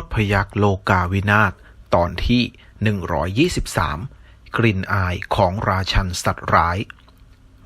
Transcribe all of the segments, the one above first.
ษพยักโลกาวินาศตอนที่ 123 กลิ่นอายของราชันสัตว์ร้าย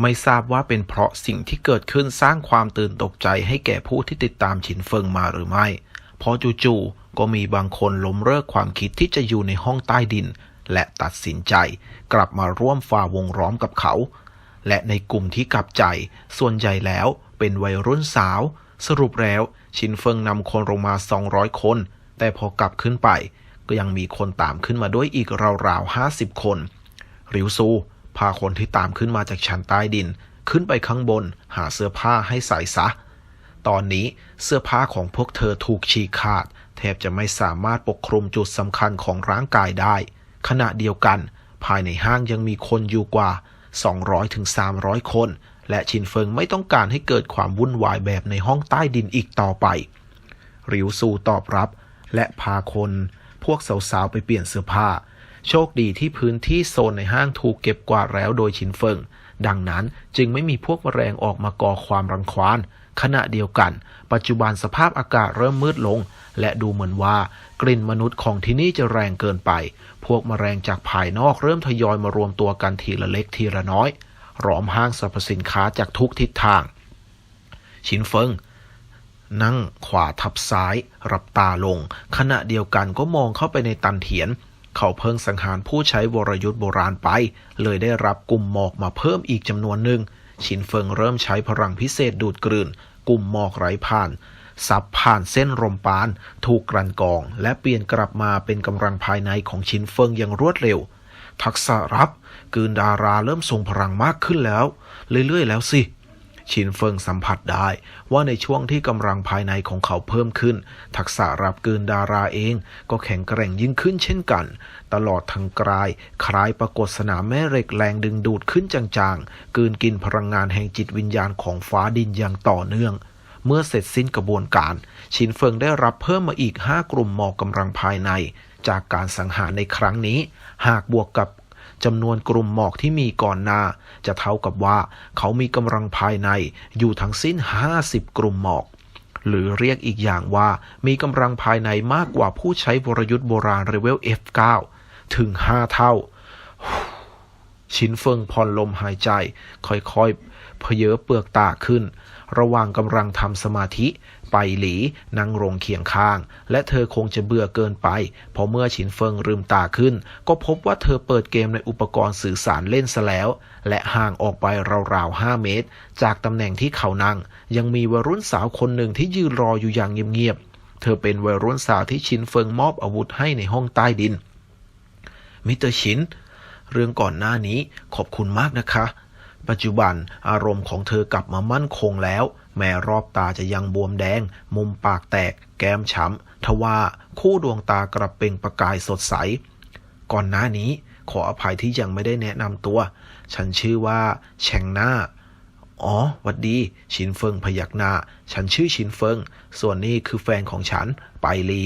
ไม่ทราบว่าเป็นเพราะสิ่งที่เกิดขึ้นสร้างความตื่นตกใจให้แก่ผู้ที่ติดตามฉินเฟิงมาหรือไม่ เพราะจู่ๆก็มีบางคนล้มเลิกความคิดที่จะอยู่ในห้องใต้ดิน และตัดสินใจกลับมาร่วมฝ่าวงล้อมกับเขา และในกลุ่มที่กลับใจ ส่วนใหญ่แล้วเป็นวัยรุ่นสาว สรุปแล้วชินเฟิงนำคนลงมา 200 คน แต่พอกลับขึ้นไป ก็ยังมีคนตามขึ้นมาด้วยอีกราวๆ50คน ริวซู พาคนที่ตามขึ้นมาจากชั้นใต้ดิน ขึ้นไปข้างบน หาเสื้อผ้าให้ใส่ซะ ตอนนี้เสื้อผ้าของพวกเธอถูกฉีกขาด แทบจะไม่สามารถปกคลุมจุดสำคัญของร่างกายได้ ขณะเดียวกัน ภายในห้างยังมีคนอยู่กว่า 200-300 คน และชินเฟิงไม่ต้องการให้เกิดความวุ่นวายแบบในห้องใต้ดินอีกต่อไปริวซูตอบรับ และพาคน พวกสาวๆ ไปเปลี่ยนเสื้อผ้า โชคดีที่พื้นที่โซนในห้างถูกเก็บกวาดแล้วโดยชินเฟิง ดังนั้นจึงไม่มีพวกแมลงออกมาก่อความรังควาน ขณะเดียวกัน ปัจจุบันสภาพอากาศเริ่มมืดลง และดูเหมือนว่ากลิ่นมนุษย์ของที่นี่จะแรงเกินไป พวกแมลงจากภายนอกเริ่มทยอยมารวมตัวกันทีละเล็กทีละน้อยล้อมห้างสรรพสินค้าจากทุกทิศทาง ชินเฟิง นั่งขวาทับซ้าย รับตาลง ขณะเดียวกันก็มองเข้าไปในตันเถียน เขาเพิ่งสังหารผู้ใช้วรยุทธ์โบราณไป เลยได้รับกลุ่มหมอกมาเพิ่มอีกจำนวนหนึ่ง ชินเฟิงเริ่มใช้พลังพิเศษดูดกลืน กลุ่มหมอกไหลผ่านซับผ่านเส้นลมปาน ถูกกลั่นกอง และเปลี่ยนกลับมาเป็นกำลังภายในของชินเฟิงอย่างรวดเร็ว ทักษะรับกืนดาราเริ่มทรงพลังมากขึ้นแล้ว เรื่อยๆแล้วสิ ชินเฟิงสัมผัสได้ ว่าในช่วงที่กำลังภายในของเขาเพิ่มขึ้น ทักษะรับกลืนดาราเอง ก็แข็งแกร่งยิ่งขึ้นเช่นกัน ตลอดทั้งกลายคล้ายปรากฏสนามแม่เหล็กแรงดึงดูดขึ้นจางๆกืนกินพลังงานแห่งจิตวิญญาณของฟ้าดินอย่างต่อเนื่องเมื่อเสร็จสิ้นกระบวนการ ชินเฟิงได้รับเพิ่มมาอีก 5 กลุ่มหมอกกำลังภายใน จากการสังหารในครั้งนี้ หากบวกกับ จำนวนกลุ่มหมอกที่มีก่อนหน้า จะเท่ากับว่าเขามีกำลังภายในอยู่ทั้งสิ้น 50 กลุ่มหมอกหรือเรียกอีกอย่างว่ามีกำลังภายในมากกว่าผู้ใช้วรยุทธ์โบราณเรเวล F9 ถึง 5 เท่า ชินเฟิงผ่อนลมหายใจ ค่อยๆเพเยอเปลือกตาขึ้น ระหว่างกำลังทำสมาธิ ไปหลีนั่งลงเคียงข้าง และเธอคงจะเบื่อเกินไปพราะเมื่อฉินเฟิงลืมตาขึ้น ก็พบว่าเธอเปิดเกมในอุปกรณ์สื่อสารเล่นซะแล้ว และห่างออกไปราวๆ5เมตร จากตำแหน่งที่เขานั่ง ยังมีวัยรุ่นสาวคนหนึ่งที่ยืนรออยู่อย่างเงียบๆ เธอเป็นวัยรุ่นสาวที่ชินเฟิงมอบอาวุธให้ในห้องใต้ดินมิสเตอร์ชิน เรื่องก่อนหน้านี้ขอบคุณมากนะคะ ปัจจุบันอารมณ์ของเธอกลับมามั่นคงแล้ว แม้รอบตาจะยังบวมแดง มุมปากแตก แก้มช้ำทว่าคู่ดวงตากลับเปล่งประกายสดใส ก่อนหน้านี้ขออภัยที่ยังไม่ได้แนะนำตัว ฉันชื่อว่าแชงหน้า อ๋อ วัดดี ชินเฟิงพยักหน้า ฉันชื่อชินเฟิง ส่วนนี้คือแฟนของฉัน ไปลี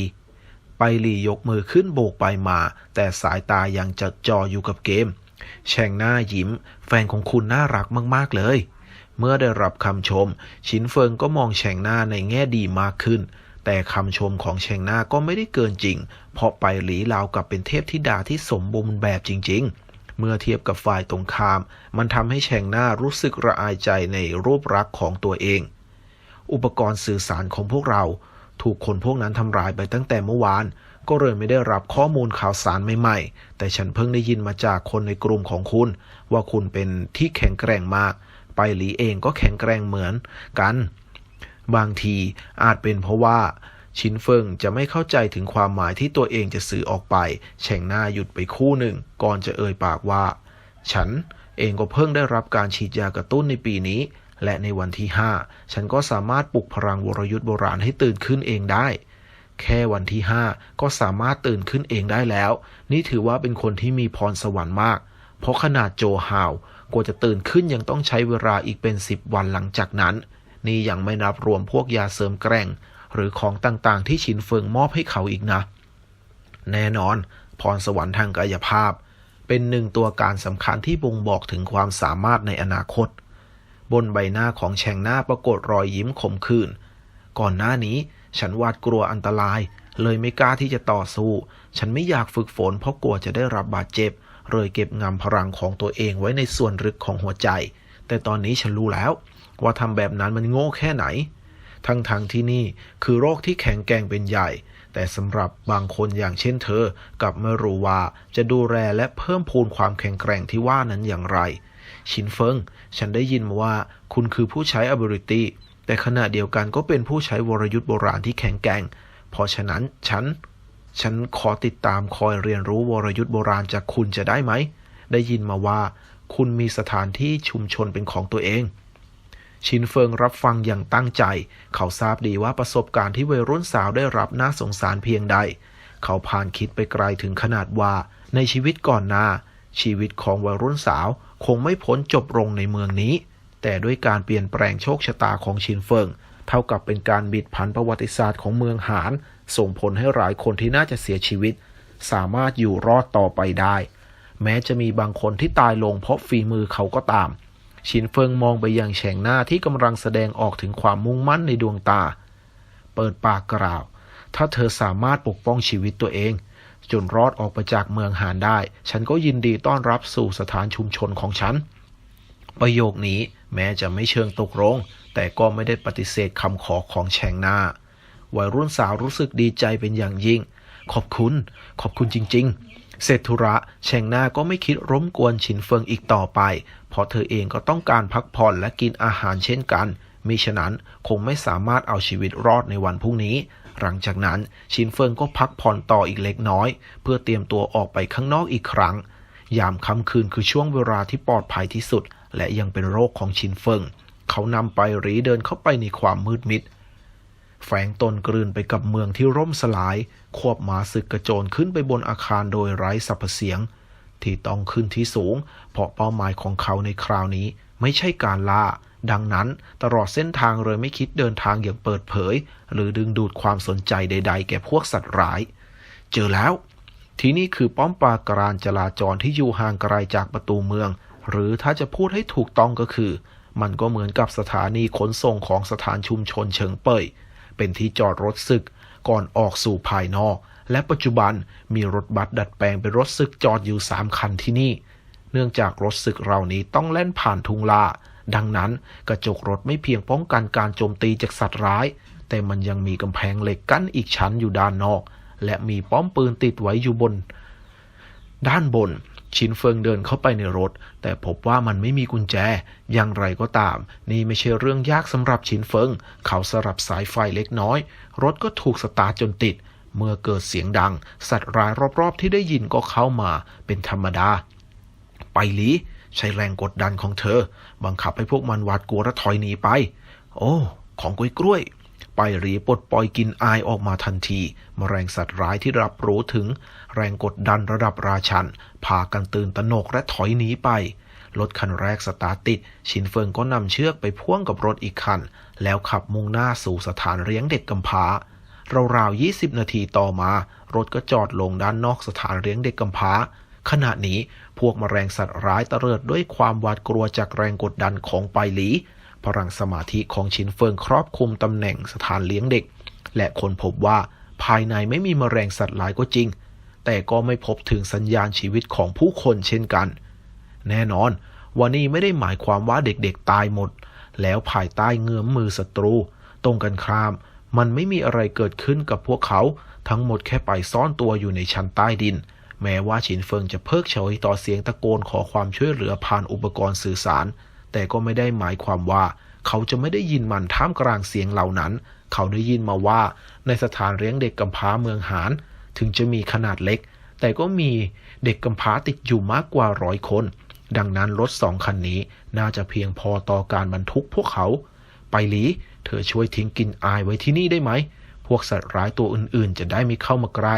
ไปหลียกมือขึ้นโบกไปมา แต่สายตายังจดจ่ออยู่กับเกม แช่งหน้ายิ้ม แฟนของคุณน่ารักมากๆเลย เมื่อได้รับคำชม ชินเฟิงก็มองแช่งหน้าในแง่ดีมากขึ้น แต่คำชมของแช่งหน้าก็ไม่ได้เกินจริง เพราะไปหลีราวกับเป็นเทพธิดาที่สมบูรณ์แบบจริง ๆเมื่อเทียบกับฝ่ายตรงข้าม มันทำให้แช่งหน้ารู้สึกระอายใจในรูปลักษ์ของตัวเอง อุปกรณ์สื่อสารของพวกเรา ถูกคนพวกนั้นทำลายไปตั้งแต่เมื่อวาน ก็เลยไม่ได้รับข้อมูลข่าวสารใหม่ๆ แต่ฉันเพิ่งได้ยินมาจากคนในกลุ่มของคุณ ว่าคุณเป็นที่แข็งแกร่งมาก ไปหลีเองก็แข็งแกร่งเหมือนกัน บางทีอาจเป็นเพราะว่าชินเฟิงจะไม่เข้าใจถึงความหมายที่ตัวเองจะสื่อออกไป แฉ่งหน้าหยุดไปคู่หนึ่ง ก่อนจะเอ่ยปากว่า ฉันเองก็เพิ่งได้รับการฉีดยากระตุ้นในปีนี้ และในวันที่ 5 ฉันก็สามารถปลุกพลังวรยุทธ์โบราณให้ตื่นขึ้นเองได้ แค่วันที่ 5 ก็สามารถตื่นขึ้นเองได้แล้ว นี่ถือว่าเป็นคนที่มีพรสวรรค์มาก เพราะขนาดโจฮาวกว่าจะตื่นขึ้นยังต้องใช้เวลาอีกเป็น 10 วันหลังจากนั้น นี่ยังไม่นับรวมพวกยาเสริมแกร่ง หรือของต่างๆ ที่ชินเฟิงมอบให้เขาอีกนะ แน่นอน พรสวรรค์ทางกายภาพ เป็นหนึ่งตัวการสำคัญที่บ่งบอกถึงความสามารถในอนาคต บนใบหน้าของแฉงหน้าปรากฏรอยยิ้มขมขื่นก่อนหน้านี้ฉันหวาดกลัวอันตราย เลยไม่กล้าที่จะต่อสู้ ฉันไม่อยากฝึกฝนเพราะกลัวจะได้รับบาดเจ็บ เลยเก็บงำพลังของตัวเองไว้ในส่วนลึกของหัวใจ แต่ตอนนี้ฉันรู้แล้ว ว่าทำแบบนั้นมันโง่แค่ไหน ทั้งทางที่นี่คือโรคที่แข็งแกร่งเป็นใหญ่ แต่สำหรับบางคนอย่างเช่นเธอกลับไม่รู้ว่าจะดูแลและเพิ่มพูนความแข็งแกร่งที่ว่านั้นอย่างไร ชินเฟิง ฉันได้ยินมาว่าคุณคือผู้ใช้ ability แต่ขณะเดียวกันก็เป็นผู้ใช้วรยุทธ์โบราณที่แข็งแกร่ง เพราะฉะนั้นฉัน ฉันขอติดตามคอยเรียนรู้วรยุทธ์โบราณจากคุณจะได้ไหม ได้ยินมาว่า คุณมีสถานที่ชุมชนเป็นของตัวเอง ชินเฟิงรับฟังอย่างตั้งใจ เขาทราบดีว่าประสบการณ์ที่วัยรุ่นสาวได้รับน่าสงสารเพียงใด เขาผ่านคิดไปไกลถึงขนาดว่า ในชีวิตก่อนหน้า ชีวิตของวัยรุ่นสาว คงไม่พ้นจบลงในเมืองนี้ แต่ด้วยการเปลี่ยนแปลงโชคชะตาของชินเฟิง เท่ากับเป็นการบิดผันประวัติศาสตร์ของเมืองหาน ส่งผลให้หลายคนที่น่าจะเสียชีวิต สามารถอยู่รอดต่อไปได้ แม้จะมีบางคนที่ตายลงเพราะฝีมือเขาก็ตาม ชินเฟิงมองไปยังแฉงหน้าที่กำลังแสดงออกถึงความมุ่งมั่นในดวงตา เปิดปากกล่าว ถ้าเธอสามารถปกป้องชีวิตตัวเอง จนรอดออกไปจากเมืองหานได้ ฉันก็ยินดีต้อนรับสู่สถานชุมชนของฉัน ประโยคนี้แม้จะไม่เชิงตกลงแต่ก็ไม่ได้ปฏิเสธคำขอของแฉงหน้า วัยรุ่นสาวรู้สึกดีใจเป็นอย่างยิ่ง ขอบคุณ ขอบคุณจริง ๆเสร็จธุระแฉงหน้าก็ไม่คิดรบกวนฉินเฟิงอีกต่อไป เพราะเธอเองก็ต้องการพักผ่อนและกินอาหารเช่นกันมิฉะนั้นคงไม่สามารถเอาชีวิตรอดในวันพรุ่งนี้ หลังจากนั้นชินเฟิงก็พักผ่อนต่ออีกเล็กน้อย เพื่อเตรียมตัวออกไปข้างนอกอีกครั้ง ยามค่ำคืนคือช่วงเวลาที่ปลอดภัยที่สุด และยังเป็นโรคของชินเฟิง เขานำไปหรีเดินเข้าไปในความมืดมิด แฝงตนกลืนไปกับเมืองที่ร่มสลาย ควบหมาศึกกระโจนขึ้นไปบนอาคารโดยไร้สรรพเสียง ที่ต้องขึ้นที่สูง เพราะเป้าหมายของเขาในคราวนี้ไม่ใช่การล่า ดังนั้นตลอดเส้นทางเลยไม่คิดเดินทางอย่างเปิดเผย หรือดึงดูดความสนใจใด ๆ แก่พวกสัตว์ร้าย เจอแล้ว ที่นี่คือป้อมปราการจราจรที่อยู่ห่างไกลจากประตูเมือง หรือถ้าจะพูดให้ถูกต้องก็คือ มันก็เหมือนกับสถานีขนส่งของสถานชุมชนเชิงเป่ยเป็นที่จอดรถศึกก่อนออกสู่ภายนอก และปัจจุบันมีรถบัสดัดแปลงเป็นรถศึกจอดอยู่สามคันที่นี่ เนื่องจากรถศึกเหล่านี้ต้องแล่นผ่านทุ่งลา ดังนั้นกระจกรถไม่เพียงป้องกันการโจมตีจากสัตว์ร้าย แต่มันยังมีกำแพงเหล็กกั้นอีกชั้นอยู่ด้านนอก และมีป้อมปืนติดไว้อยู่บน ด้านบนชินเฟิงเดินเข้าไปในรถ แต่พบว่ามันไม่มีกุญแจ อย่างไรก็ตาม นี่ไม่ใช่เรื่องยากสำหรับชินเฟิง เขาสลับสายไฟเล็กน้อย รถก็ถูกสตาร์จนติด เมื่อเกิดเสียงดัง สัตว์ร้ายรอบๆที่ได้ยินก็เข้ามาเป็นธรรมดา ไปหลี ใช้แรงกดดันของเธอ บังคับให้พวกมันหวาดกลัวและถอยหนีไป โอ้ ของกล้วยกล้วยไปรีปลดปล่อยกินอายออกมาทันทีมแมลงสัตว์ร้ายที่รับรู้ถึง แรงกดดันระดับราชัน พากันตื่นตระหนกและถอยหนีไป รถคันแรกสตาร์ติด ชินเฟิงก็นำเชือกไปพ่วงกับรถอีกคัน แล้วขับมุ่งหน้าสู่สถานเลี้ยงเด็กกำพร้าราวๆ20 นาทีต่อมา รถก็จอดลงด้านนอกสถานเลี้ยงเด็กกำพร้า ขณะนี้พวกแมลงสัตว์ร้ายตะเลิดด้วยความหวาดกลัวจากแรงกดดันของไปหลี พลังสมาธิของชินเฟิงครอบคลุมตำแหน่งสถานเลี้ยงเด็ก และคนพบว่าภายในไม่มีแมลงสัตว์ร้ายก็จริง แต่ก็ไม่พบถึงสัญญาณชีวิตของผู้คนเช่นกัน แน่นอนวันนี้ไม่ได้หมายความว่าเด็กๆตายหมด แล้วภายใต้เงื้อมมือศัตรู ตรงกันข้าม มันไม่มีอะไรเกิดขึ้นกับพวกเขา ทั้งหมดแค่ไปซ่อนตัวอยู่ในชั้นใต้ดิน แม้ว่าฉินเฟิงจะเพิกเฉยต่อเสียงตะโกนขอความช่วยเหลือผ่านอุปกรณ์สื่อสาร แต่ก็ไม่ได้หมายความว่า เขาจะไม่ได้ยินมันท่ามกลางเสียงเหล่านั้น เขาได้ยินมาว่า ในสถานเลี้ยงเด็กกำพร้าเมืองหาน ถึงจะมีขนาดเล็ก แต่ก็มีเด็กกำพร้าติดอยู่มากกว่าร้อยคน ดังนั้นรถสองคันนี้น่าจะเพียงพอต่อการบรรทุกพวกเขา ไปหลี เธอช่วยทิ้งกินอายไว้ที่นี่ได้ไหม พวกสัตว์ร้ายตัวอื่นๆ จะได้ไม่เข้ามาใกล้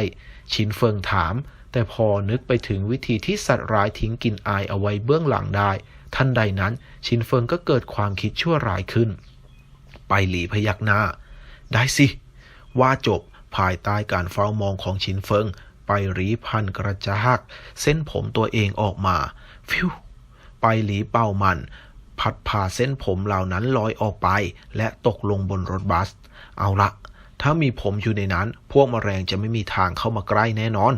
ชินเฟิงถาม แต่พอนึกไปถึงวิธีที่สัตว์ร้ายทิ้งกินอายเอาไว้เบื้องหลังได้ทันใดนั้น ชินเฟิงก็เกิดความคิดชั่วร้ายขึ้น ไปหลีพยักหน้า ได้สิ ว่าจบภายใต้การเฝ้ามองของชินเฟิง ไปหลีพันกระจากเส้นผมตัวเองออกมา ฟิว ไปหลีเป้ามัน พัดพาเส้นผมเหล่านั้นลอยออกไป และตกลงบนรถบัส เอาละถ้ามีผมอยู่ในนั้น พวกแมลงจะไม่มีทางเข้ามาใกล้แน่นอน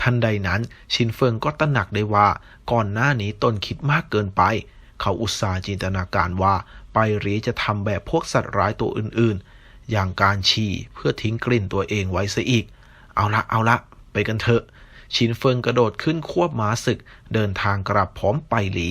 ทันใดนั้น ชินเฟิงก็ตระหนักได้ว่า ก่อนหน้านี้ตนคิดมากเกินไป เขาอุตส่าห์จินตนาการว่า ไปหรีจะทำแบบพวกสัตว์ร้ายตัวอื่นๆ อย่างการฉี่เพื่อทิ้งกลิ่นตัวเองไว้ซะอีก เอาละเอาละ ไปกันเถอะ ชินเฟิงกระโดดขึ้นควบม้าศึก เดินทางกลับพร้อมไปหลี